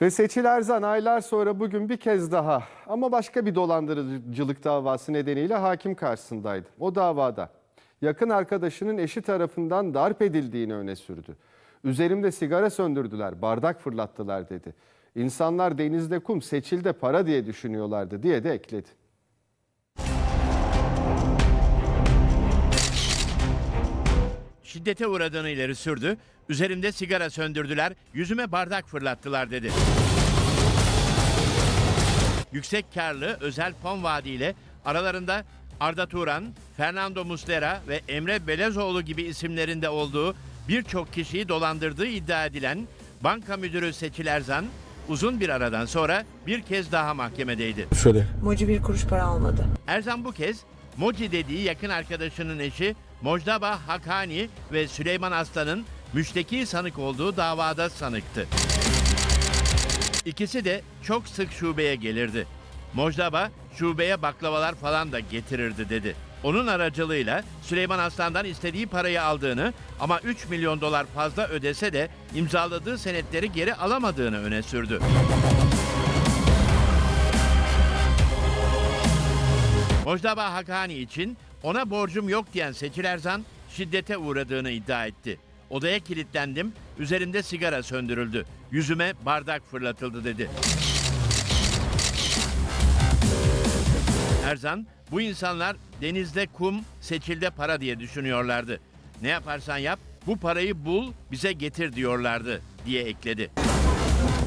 Ve Seçil Erzan aylar sonra bugün bir kez daha ama başka bir dolandırıcılık davası nedeniyle hakim karşısındaydı. O davada yakın arkadaşının eşi tarafından darp edildiğini öne sürdü. Üzerimde sigara söndürdüler, bardak fırlattılar dedi. İnsanlar denizde kum, seçilde para diye düşünüyorlardı diye de ekledi. Şiddete uğradığını ileri sürdü. Üzerimde sigara söndürdüler, yüzüme bardak fırlattılar dedi. Yüksek karlı özel fon vaadiyle aralarında Arda Turan, Fernando Muslera ve Emre Belezoğlu gibi isimlerin de olduğu birçok kişiyi dolandırdığı iddia edilen banka müdürü Seçil Erzan uzun bir aradan sonra bir kez daha mahkemedeydi. Şöyle. Moci bir kuruş para almadı. Erzan bu kez Moci dediği yakın arkadaşının eşi Mojdaba Hakani ve Süleyman Aslan'ın müşteki sanık olduğu davada sanıktı. İkisi de çok sık şubeye gelirdi. Mojdaba şubeye baklavalar falan da getirirdi dedi. Onun aracılığıyla Süleyman Aslan'dan istediği parayı aldığını ama 3 milyon dolar fazla ödese de imzaladığı senetleri geri alamadığını öne sürdü. Mojtaba Hakani için ona borcum yok diyen Seçil Erzan şiddete uğradığını iddia etti. Odaya kilitlendim, üzerimde sigara söndürüldü. Yüzüme bardak fırlatıldı dedi. Erzan, bu insanlar denizde kum, seçilde para diye düşünüyorlardı. Ne yaparsan yap, bu parayı bul, bize getir diyorlardı diye ekledi.